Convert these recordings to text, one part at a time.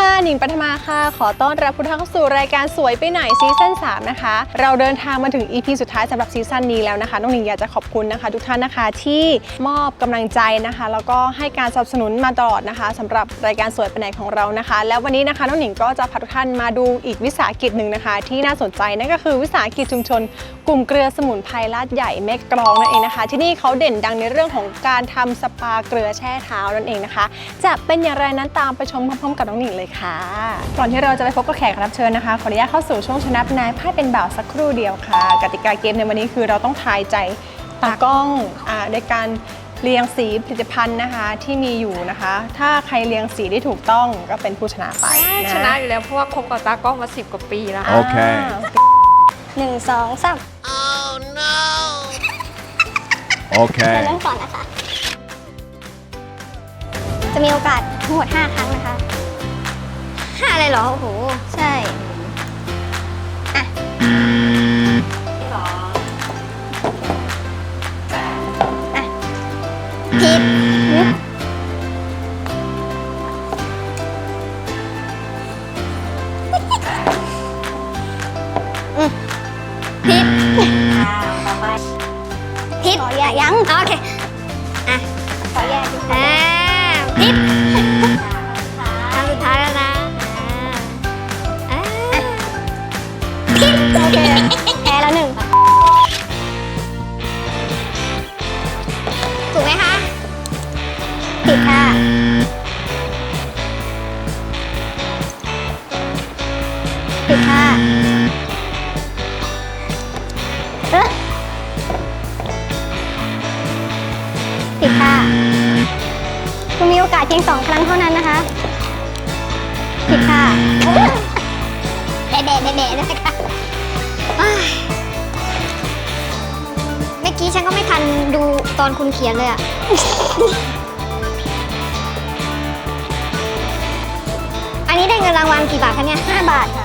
ค่ะ หนิงปัทมาค่ะ ขอต้อนรับคุณท่านเข้าสู่รายการสวยไปไหนซีซั่น3นะคะ เราเดินทางมาถึง EP สุดท้ายสำหรับซีซั่นนี้แล้วนะคะ น้องหนิงอยากจะขอบคุณนะคะ ทุกท่านนะคะที่มอบกำลังใจนะคะ แล้วก็ให้การสนับสนุนมาตลอดนะคะสำหรับรายการสวยไปไหนของเรานะคะ แล้ววันนี้นะคะน้องหนิงก็จะพาทุกท่านมาดูอีกวิสาหกิจหนึ่งนะคะ ที่น่าสนใจนั่นก็คือวิสาหกิจชุมชน กลุ่มเกลือสมุนไพรลาดใหญ่แม่กรองนั่นเองนะคะ ที่นี่เขาเด่นดังในเรื่องของการทำสปาเกลือแช่เท้านั่นเองนะคะ จะเป็นอย่างไรนั้นตามไปชมพร้อมๆกับน้องหนิงเลยค่ะ ก่อนที่เราจะไปพบกับแขกรับเชิญนะคะ ขออนุญาตเข้าสู่ช่วงชนะนายไพ่เป็นบ่าวสักครู่เดียวค่ะ กติกาเกมในวันนี้คือเราต้องทายใจตากล้องอ่าโดยการเรียงสีผลิตภัณฑ์นะคะที่มีอยู่นะคะ ถ้าใครเรียงสีได้ถูกต้องก็เป็นผู้ชนะไปนะชนะอยู่แล้วเพราะว่าคบกับตากล้องมาสิบกว่าปีแล้วาโอเคหนึ่งสองสามโอเคจะเริ่มก่อนนะคะ จะมีโอกาสทั้งหมด 5 ครั้งนะคะ ห้าอะไรเหรอ โอ้โห ใช่อะอะผิดหึอืมผิดผิดอย่ายังโอเคอะขอแยกดูอ่าพิษ อเคแพ้แล้วหนึ่งถูกไหมคะผิดค่ะ ผิดค่ะ เอ๊ะผิดค่ะ คุณมีโอกาสเพียงสองครั้งเท่านั้นนะคะ ผิดค่ะ เบะเบะเบะเบะด้วยค่ะอ้าย เมื่อกี้ฉันก็ไม่ทันดูตอนคุณเขียนเลยอะอันนี้ได้เงินรางวัลกี่บาทคะเนี่ยห้าบาทค่ะ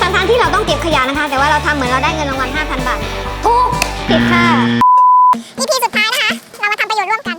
ทั้งๆที่เราต้องเก็บขยะนะคะ แต่ว่าเราทำเหมือนเราได้เงินรางวัล5,000 บาท ถูกผิดค่ะอีพีสุดท้ายนะคะ เรามาทำประโยชน์ร่วมกัน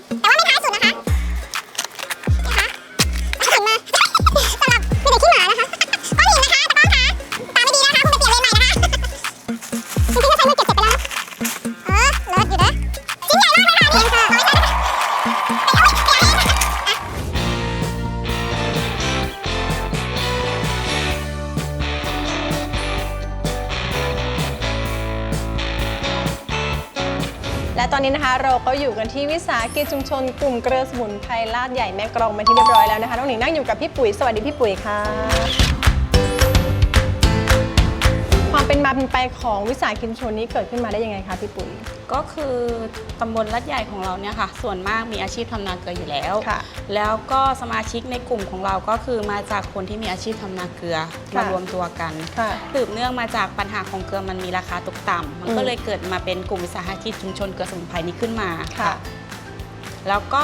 และตอนนี้นะคะเราก็อยู่กันที่วิสาหกิจชุมชนกลุ่มเกลือสมุนไพรลาดใหญ่แม่กรองมาที่เรียบร้อยแล้วนะคะน้องหนิงนั่งอยู่กับพี่ปุ๋ยสวัสดีพี่ปุ๋ยค่ะ ความเป็นมาเป็นไปของวิสาหกิจชุมชนนี้เกิดขึ้นมาได้ยังไงคะพี่ปุ๋ย ก็คือตำบลลัดใหญ่ของเราเนี่ยค่ะ ส่วนมากมีอาชีพทำนาเกลืออยู่แล้ว ค่ะ แล้วก็สมาชิกในกลุ่มของเราก็คือมาจากคนที่มีอาชีพทำนาเกลือค่ะ มารวมตัวกัน ค่ะ สืบเนื่องมาจากปัญหาของเกลือมันมีราคาตกต่ำมันอืมก็เลยเกิดมาเป็นกลุ่มวิสาหกิจชุมชนเกลือสมุนไพรนี้ขึ้นมา ค่ะ แล้วก็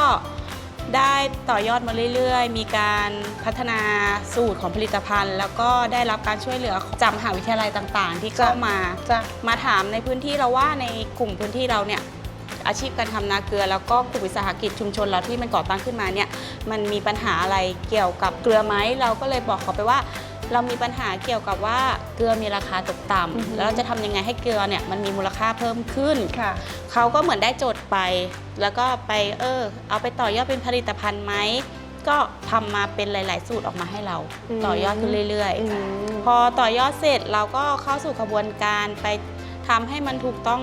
ได้ต่อยอดมาเรื่อยๆ มีการพัฒนาสูตรของผลิตภัณฑ์ แล้วก็ได้รับการช่วยเหลือจากมหาวิทยาลัยต่างๆ ที่เข้าจ้ะมาจ้ะ มาถามในพื้นที่เราว่าในกลุ่มพื้นที่เราเนี่ยอาชีพการทำนาเกลือ แล้วก็กลุ่มวิสาหกิจชุมชนเราที่มันก่อตั้งขึ้นมาเนี่ยมันมีปัญหาอะไรเกี่ยวกับเกลือไหมเราก็เลยบอกเขาไปว่า เรามีปัญหาเกี่ยวกับว่าเกลือมีราคาตกต่ำอือฮึแล้วเราจะทำยังไงให้เกลือเนี่ยมันมีมูลค่าเพิ่มขึ้น ค่ะ เขาก็เหมือนได้โจทย์ไป แล้วก็ไปเออ เอาไปต่อยอดเป็นผลิตภัณฑ์ไหม ก็ทำมาเป็นหลาย ๆ สูตรออกมาให้เรา อืมต่อยอดขึ้นเรื่อยอืม ๆ พอต่อยอดเสร็จเราก็เข้าสู่กระบวนการไปทำให้มันถูกต้อง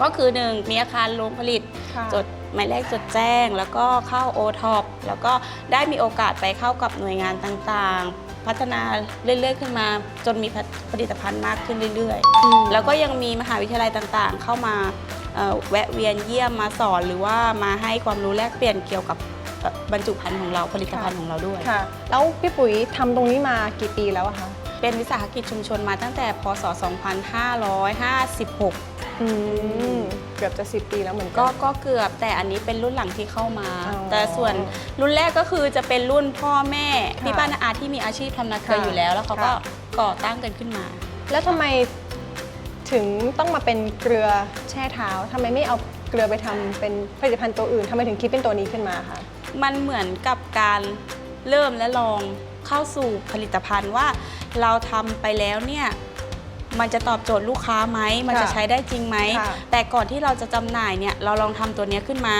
ก็คือหนึ่งมีอาคารโรงผลิต ค่ะ จดหมายเลขจดแจ้งแล้วก็เข้าโอท็อปแล้วก็ได้มีโอกาสไปเข้ากับหน่วยงานต่างๆ พัฒนาเรื่อยๆ ขึ้นมา จนมีผลิตภัณฑ์มากขึ้นเรื่อยๆ แล้วก็ยังมีมหาวิทยาลัยต่างๆ เข้ามาเอ่อแวะเวียนเยี่ยมมาสอนหรือว่ามาให้ความรู้แลกเปลี่ยนเกี่ยวกับเอ่อบรรจุภัณฑ์ของเราผลิตภัณฑ์ของเราด้วยค่ะ แล้วพี่ปุ๋ยทำตรงนี้มากี่ปีแล้วอะคะเป็นวิสาหกิจชุมชนมาตั้งแต่พศ 2556 อืมเกือบจะ 10 ปีแล้วเหมือนก็กันก็เกือบแต่อันนี้เป็นรุ่นหลังที่เข้ามา อ๋อแต่ส่วนรุ่นแรกก็คือจะเป็นรุ่นพ่อแม่ค่ะพี่ป้านาอาที่มีอาชีพทำนาเกลือค่ะอยู่แล้ว แล้วเขาก็ค่ะ ก่อตั้งกันขึ้นมา แล้วทำไมถึงต้องมาเป็นเกลือแช่เท้าทำไมไม่เอาเกลือไปทำเป็นผลิตภัณฑ์ตัวอื่นทำไมถึงคิดเป็นตัวนี้ขึ้นมาคะ มันเหมือนกับการเริ่มและลองเข้าสู่ผลิตภัณฑ์ว่า เราทำไปแล้วเนี่ย มันจะตอบโจทย์ลูกค้าไหม มันจะค่ะใช้ได้จริงไหม ค่ะแต่ก่อนที่เราจะจำหน่ายเนี่ย เราลองทำตัวเนี้ยขึ้นมา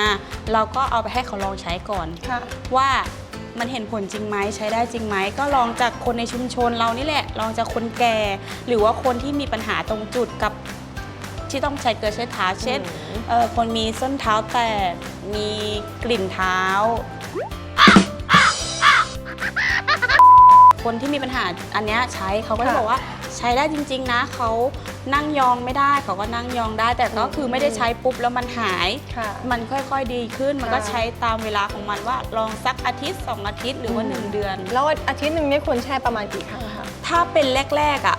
เราก็เอาไปให้เขาลองใช้ก่อน ค่ะ ว่ามันเห็นผลจริงไหมใช้ได้จริงไหม ก็ลองจากคนในชุมชนเรานี่แหละ ลองจากคนแก่ หรือว่าคนที่มีปัญหาตรงจุดกับที่ต้องใช้เกลือใช้เท้าเช่นอืม เอ่อคนมีส้นเท้าแตกมีกลิ่นเท้า คนที่มีปัญหาอันเนี้ยใช้เขาก็จะค่ะ บอกว่า ใช้ได้จริง ๆ นะเขานั่งยองไม่ได้เขาก็นั่งยองได้ แต่ก็คือไม่ได้ใช้ปุ๊บแล้วมันหาย ค่ะ มันค่อยๆดีขึ้นมันก็ค่ะ ใช้ตามเวลาของมันว่าลองสักอาทิตย์ 2 อาทิตย์หรือว่าอืม1เดือน แล้วอาทิตย์หนึ่งเนี่ยควรแช่ประมาณกี่ครั้งคะ ถ้าเป็นแรกๆอะ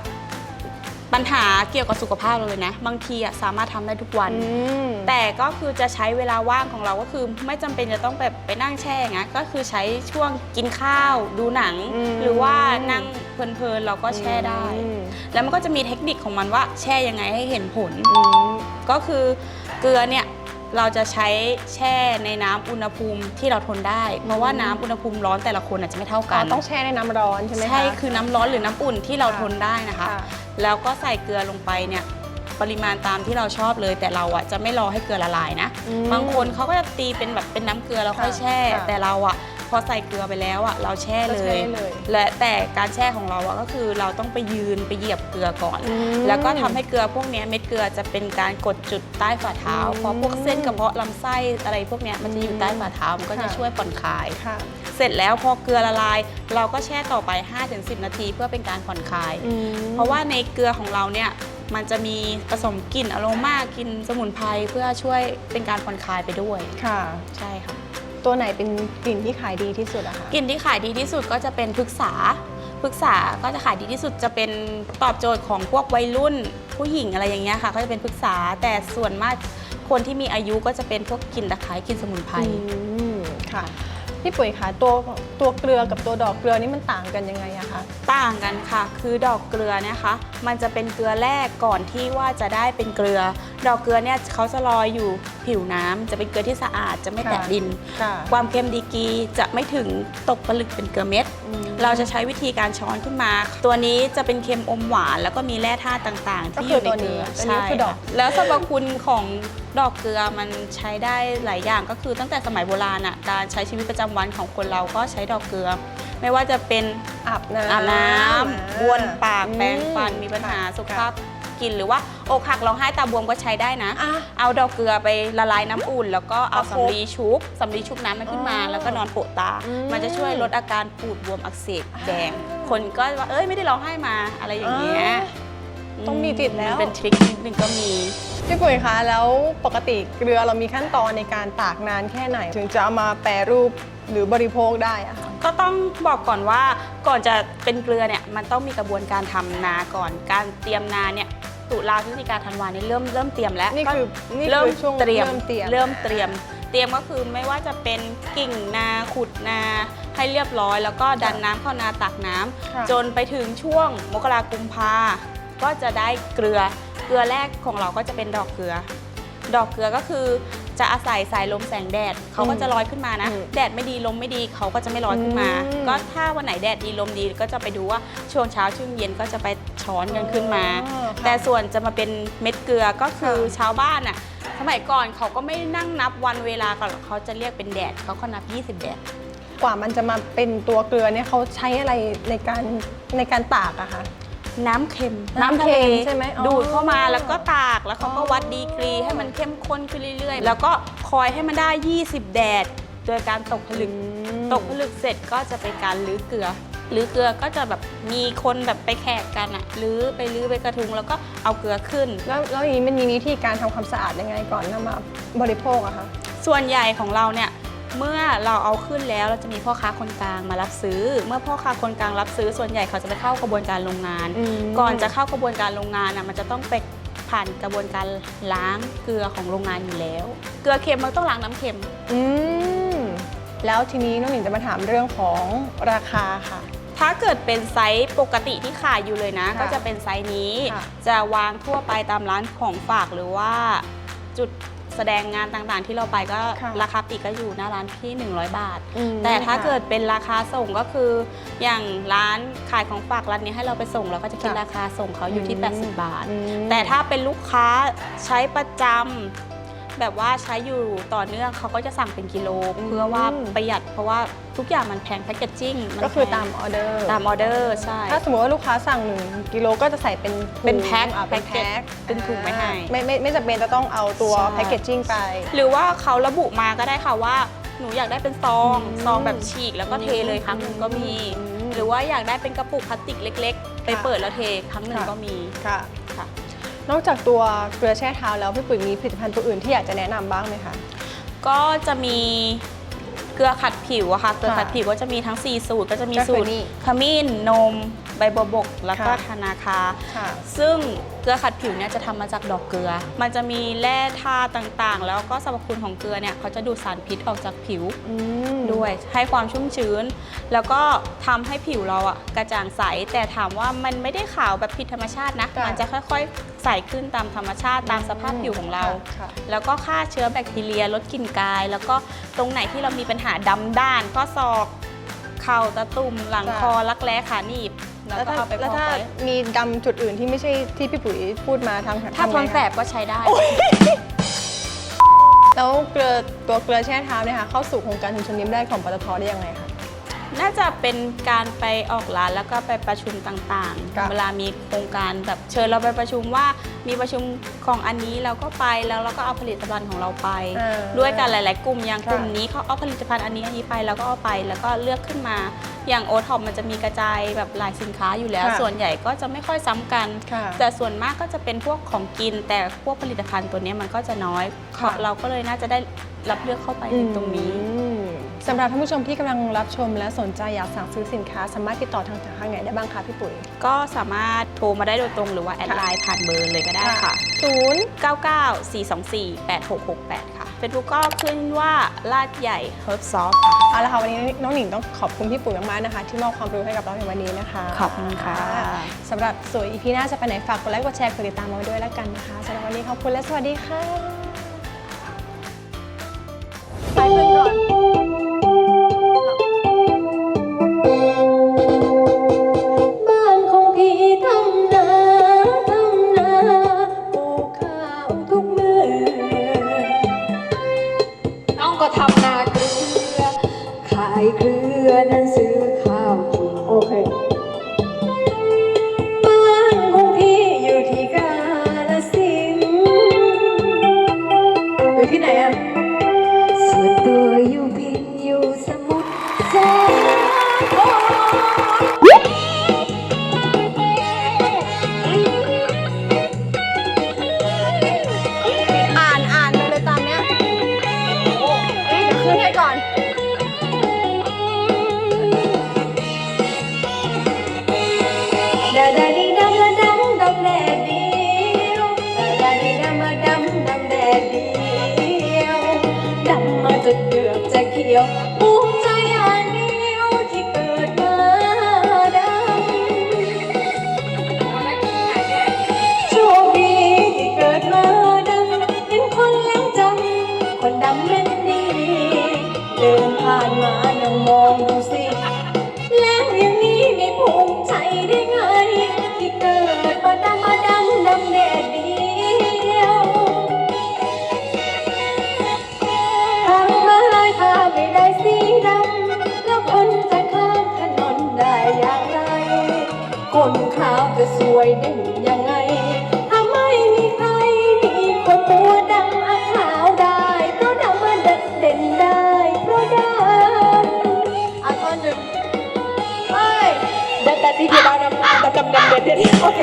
ปัญหาเกี่ยวกับสุขภาพเราเลยนะ บางทีอะสามารถทำได้ทุกวันอืมแต่ก็คือจะใช้เวลาว่างของเราก็คือไม่จำเป็นจะต้องแบบไปนั่งแช่ไงก็คือใช้ช่วงกินข้าว ดูหนัง อืม หรือว่านั่งเพลินๆเราก็แช่ได้ อืม แล้วมันก็จะมีเทคนิคของมันว่าแช่ยังไงให้เห็นผลอืมก็คือเกลือเนี่ยเราจะใช้แช่ในน้ำอุณหภูมิที่เราทนได้ เพราะว่าน้ำอุณหภูมิร้อนแต่ละคนอาจจะไม่เท่าอ๋กัอนต้องแช่ในน้ำร้อนใช่ไหมคะใช่คือน้ำร้อนหรือน้ำอุ่นที่เราค่ะทนได้นะคะค่ะแล้วก็ใส่เกลือลงไปเนี่ยปริมาณตามที่เราชอบเลย แต่เราอะจะไม่รอให้เกลือละลายนะอืมบางคนเขาก็จะตีเป็นแบบเป็นน้ำเกลือแล้วค่อยค่ะแช่ค่ะแต่เราอะ พอใส่เกลือไปแล้วอะเราแช่เลก็แช่ย เลย และแต่การแช่ของเราอะก็คือเราต้องไปยืนไปเหยียบเกลือก่อน อืม แล้วก็ทำให้เกลือพวกเนี้ยเม็ดเกลือจะเป็นการกดจุดใต้ฝ่าเท้าอืมเพราะพวกเส้นกระเพาะลำไส้อะไรพวกเนี้ยมันจะอยู่ใต้ฝ่าเท้ามันก็จะค่ะช่วยผ่อนคลาย ค่ะ เสร็จแล้วพอเกลือละลาย เราก็แช่ต่อไป 5-10 นาทีเพื่อเป็นการผ่อนคลายอืมเพราะว่าในเกลือของเราเนี่ยมันจะมีผสมกลิ่นอโรมากลิ่นสมุนไพรเพื่อช่วยเป็นการผ่อนคลายไปด้วย ค่ะ ใช่ค่ะ ตัวไหนเป็นกลิ่นที่ขายดีที่สุดอะคะกลิ่นที่ขายดีที่สุดก็จะเป็นพฤกษาพฤกษาก็จะขายดีที่สุดจะเป็นตอบโจทย์ของพวกวัยรุ่นผู้หญิงอะไรอย่างเงี้ยค่ะก็จะเป็นพฤกษาแต่ส่วนมากคนที่มีอายุก็จะเป็นพวกกลิ่นตะไคร้กลิ่นสมุนไพร อืมค่ะ พี่ปุ๋ยคะตัวตัวเกลือกับตัวดอกเกลือนี่มันต่างกันยังไงอะคะ ต่างกันค่ะ คือดอกเกลือเนะคะ มันจะเป็นเกลือแรกก่อนที่ว่าจะได้เป็นเกลือ ดอกเกลือเนี่ยเขาจะลอยอยู่ผิวน้ำจะเป็นเกลือที่สะอาดจะไม่แตะค่ะดิน ค่ะ ความเค็มดีกรีจะไม่ถึงตกผลึกเป็นเกลือเม็ด อืมเราจะใช้วิธีการช้อนขึ้นมา ตัวนี้จะเป็นเค็มอมหวาน แล้วก็มีแร่ธาตุต่างๆ ที่อยู่ในเกลือก็คือตัวนี้ตัวนี้คือดอกค่ะแล้วสรรพคุณของดอกเกลือมันใช้ได้หลายอย่างก็คือตั้งแต่สมัยโบราณอะการใช้ชีวิตประจำวันของคนเราก็ใช้ดอกเกลือ ไม่ว่าจะเป็นอาบน้ำอาบน้ำอ่บ้วนปากอืแปรงฟันมีปัญหาค่ะสุขภาพกินหรือว่าอกหักร้องไห้ตาบวมก็ใช้ได้นะอะเอาดอกเกลือไปละลายน้ำอุ่น แล้วก็เอาประคบสำลีชุบสำลีชุบน้ำมันขึ้นมาอ๋อแล้วก็นอนโปะตาอืมมันจะช่วยลดอาการปูดบวมอักเสบแดง คนก็ว่าเอ้ยไม่ได้ร้องไห้มาอะไรอย่างเงี้ยต้องมีติดแล้วมันเป็นทริคนิดนึงก็มีพี่ปุ๋ยคะแล้วปกติเกลือเรามีขั้นตอนในการตากนานแค่ไหน ถึงจะเอามาแปรรูป หรือบริโภคได้อะคะก็ต้องบอกก่อนว่าก่อนจะเป็นเกลือเนี่ยมันต้องมีกระบวนการทำนาก่อน การเตรียมนาเนี่ยตุลาพฤศจิกาธันวาเนี่ยเริ่มเริ่มเตรียมแล้วนี่ก็คือนี่เริ่มคือช่วงเตรียมเริ่มเตรียม เริ่มเตรียม เตรียมก็คือไม่ว่าจะเป็นกิ่งนาขุดนาให้เรียบร้อย แล้วก็ดันน้ำเข้านาตักน้ำค่ะ จนไปถึงช่วงมกรากุมภาก็จะได้เกลือ เกลือแรกของเราก็จะเป็นดอกเกลือ ดอกเกลือก็คือ จะอาศัยสายลมแสงแดดเขาก็จะลอยขึ้นมานะอืมแดดไม่ดีลมไม่ดีเขาก็จะไม่ลอยขึ้นมาอืมก็ถ้าวันไหนแดดดีลมดีก็จะไปดูว่าช่วงเช้าช่วงเย็นก็จะไปช้อนกันขึ้นมาอ๋อค่ะแต่ส่วนจะมาเป็นเม็ดเกลือก็คือค่ะชาวบ้านอะสมัยก่อนเขาก็ไม่นั่งนับวันเวลาก่อนหรอกเขาจะเรียกเป็นแดดเขาก็นับ 20 แดดกว่ามันจะมาเป็นตัวเกลือเนี่ยเขาใช้อะไรในการในการตากอะคะ น้ำเค็มน้ำทะเลเค็มใช่ไหมอ๋อ ดูดเข้ามาแล้วก็ตากแล้วเขาก็อ๋อวัดดีกรีให้มันเข้มข้นขึ้นเรื่อย ๆ แล้วก็คอยให้มันได้ 20 แดด โดยการตกผลึก ตกผลึกเสร็จก็จะเป็นการลื้อเกลือลื้อเกลือก็จะแบบมีคนแบบไปแขกกันอะลื้อไปลื้อไปกระทุงแล้วก็เอาเกลือขึ้น แล้วแล้วอย่างนี้มันมีวิธีการทำความสะอาดยังไงก่อนนำมาบริโภคอะคะ ส่วนใหญ่ของเราเนี่ย เมื่อเราเอาขึ้นแล้วเราจะมีพ่อค้าคนกลางมารับซื้อ เมื่อพ่อค้าคนกลางรับซื้อส่วนใหญ่เขาจะไปเข้ากระบวนการโรงงาน อืม ก่อนจะเข้ากระบวนการโรงงานอะมันจะต้องไปผ่านกระบวนการล้างเกลือของโรงงานอยู่แล้ว เกลือเค็มมันต้องล้างน้ำเค็ม อืมแล้วทีนี้น้องหนิงจะมาถามเรื่องของราคาค่ะ ถ้าเกิดเป็นไซส์ปกติที่ขายอยู่เลยนะ ค่ะก็จะเป็นไซส์นี้ ค่ะ จะวางทั่วไปตามร้านของฝากหรือว่าจุด แสดงงานต่างๆ ที่เราไปก็ค่ะราคาปลีกก็อยู่หน้าร้านที่ 100 บาท อืมแต่ถ้าค่ะเกิดเป็นราคาส่งก็คือ อย่างร้านขายของฝากร้านนี้ให้เราไปส่งเราก็จะคิดค่ะราคาส่งเขาอยู่ที่ อืม 80 บาท อืม แต่ถ้าเป็นลูกค้าใช้ประจำ แบบว่าใช้อยู่ต่อเนื่องเขาก็จะสั่งเป็นกิโลอืมเพื่อว่าประหยัดเพราะว่าทุกอย่างมันแพงแพคเกจจิ้งก็คือตามออเดอร์ตามออเดอร์ใช่ถ้าสมมติว่าลูกค้าสั่ง1กิโลก็จะใส่เป็นถุงเป็นแพ็คอ่าเป็นแพ็แพ็คคเป็นถุงไว้ให้ไม่ไม่ไม่จำเป็นจะต้องเอาตัวใช่แพ็กเกจจิ้งไป หรือว่าเขาระบุมาก็ได้ค่ะว่าหนูอยากได้เป็นซองอืมซองแบบฉีกแล้วก็เทเลยครั้งหนึ่งก็มีอืมหรือว่าอยากได้เป็นกระปุกพลาสติกเล็ก ๆ ไปค่ะเปิดแล้วเทครั้งหนึ่งค่ะก็มีค่ะค่ะ นอกจากตัวเกลือแช่เท้าแล้วพี่ปุ๋ยมีผลิตภัณฑ์ตัวอื่นที่อยากจะแนะนำบ้างไหมคะ ก็จะมีเกลือขัดผิวอะค่ะ เกลือค่ะขัดผิวก็จะมีทั้ง 4 สูตร ก็จะมีก็คือสูตรนี่ขมิ้น นม ใบบัวบก แล้วก็ค่ะธนาคา ค่ะ ซึ่งเกลือขัดผิวเนี่ยจะทำมาจากดอกเกลือ มันจะมีแร่ธาตุต่างๆ แล้วก็สรรพคุณของเกลือเนี่ยเขาจะดูดสารพิษออกจากผิวอืมด้วยให้ความชุ่มชื้น แล้วก็ทำให้ผิวเราอะกระจ่างใส แต่ถามว่ามันไม่ได้ขาวแบบผิดธรรมชาตินะค่ะมันจะค่อยๆใสขึ้นตามธรรมชาติตามสภาพผิวของเราค่ะแล้วก็ฆ่าเชื้อแบคทีเรียลดกลิ่นกาย แล้วก็ตรงไหนที่เรามีปัญหาดำด้านข้อศอก เข่าตะตุ่มหลังจ้ะคอรักแร้ขาหนีบแล้วแล้วก็ถ้าเอาไปแล้วพอกถ้าไว้มีดำจุดอื่นที่ไม่ใช่ที่พี่ปุ๋ยพูดมาทำถ้าทำทไงนคะแสบก็ใช้ได้ แล้วเกลือตัวเกลือแช่เท้าเนี่ยค่ะเข้าสู่โครงการชุมชนยิ้มได้ของปตทได้ยังไงคะ น่าจะเป็นการไปออกร้านแล้วก็ไปประชุมต่างค่ะๆเวลามีโครงการแบบเชิญเราไปประชุมว่า มีประชุมของอันนี้เราก็ไปแล้วเราก็เอาผลิตภัณฑ์ของเราไปอ่าด้วยกันหลาย ๆ กลุ่มอย่างค่ะกลุ่มนี้เขาเอาผลิตภัณฑ์อันนี้อันนี้ไปแล้วก็เอาไปแล้วก็เลือกขึ้นมา อย่างโอท็อปมันจะมีกระจายแบบหลายสินค้าอยู่แล้ว ค่ะส่วนใหญ่ก็จะไม่ค่อยซ้ำกัน ค่ะแต่ส่วนมากก็จะเป็นพวกของกิน แต่พวกผลิตภัณฑ์ตัวเนี้ยมันก็จะน้อยค่ะ เราก็เลยน่าจะได้รับเลือกเข้าไปในตรงนี้ อืม สำหรับท่านผู้ชมที่กำลังรับชมและสนใจอยากสั่งซื้อสินค้า สามารถติดต่อทางทางไหนได้บ้างคะพี่ปุ๋ย ก็สามารถโทรมาได้โดยตรงหรือว่าแอดไลน์ผ่านเบอร์เลยก็ได้ค่ะศูนย์99-424-8668 ค่ะ Facebook ก็ขึ้นว่าลาดใหญ่ Herb Soft ค่ะ เอาละค่ะวันนี้น้องหนิงต้องขอบคุณพี่ปุ๋ยมากๆนะคะ ที่มอบความรู้ให้กับเราในวันนี้นะคะขอบคุณค่ะ สำหรับสวยอีพีหน้าจะไปไหนฝากกดไลค์กดแชร์กดติดตามเราด้วยแล้วกันนะคะสำหรับวันนี้ขอบคุณและสวัสดีค่ะไปเพื่อนก่อน จะสวยได้ยังไง ถ้าไม่มีใครมีคนตัวดำอาขาวได้ เพราะดำมาเด่นเด่นได้เพราะดำอาทอนหนึ่งดัดดัดดีดีดำดำดำดำดำเด็ดเด็ดโอเค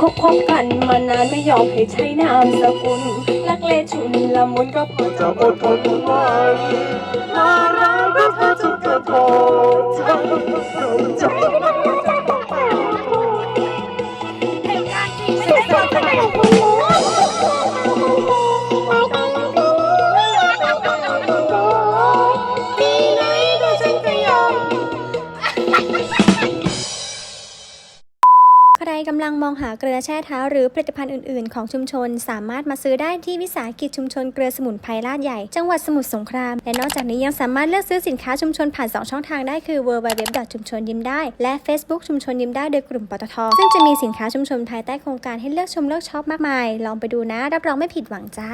คบคบกันมานานไม่ยอมให้ใช้นามสกุลลักเลชุนละมุนก็พอจะอดทนไว้มารักก็เธอ จนเกิำลังมองหาเกลือแช่เท้าหรือผลิตภัณฑ์อื่น ๆ ของชุมชน สามารถมาซื้อได้ที่วิสาหกิจชุมชนเกลือสมุนไพรลาดใหญ่ จังหวัดสมุทรสงคราม และนอกจากนี้ยังสามารถเลือกซื้อสินค้าชุมชนผ่าน 2 ช่องทางได้คือ w w w ชุมชนยิ้มได้ และ Facebook ชุมชนยิ้มได้โดยกลุ่มปตท ซึ่งจะมีสินค้าชุมชนภายใต้โครงการให้เลือกชมเลือกช็อปมากมาย ลองไปดูนะ รับรองไม่ผิดหวังจ้า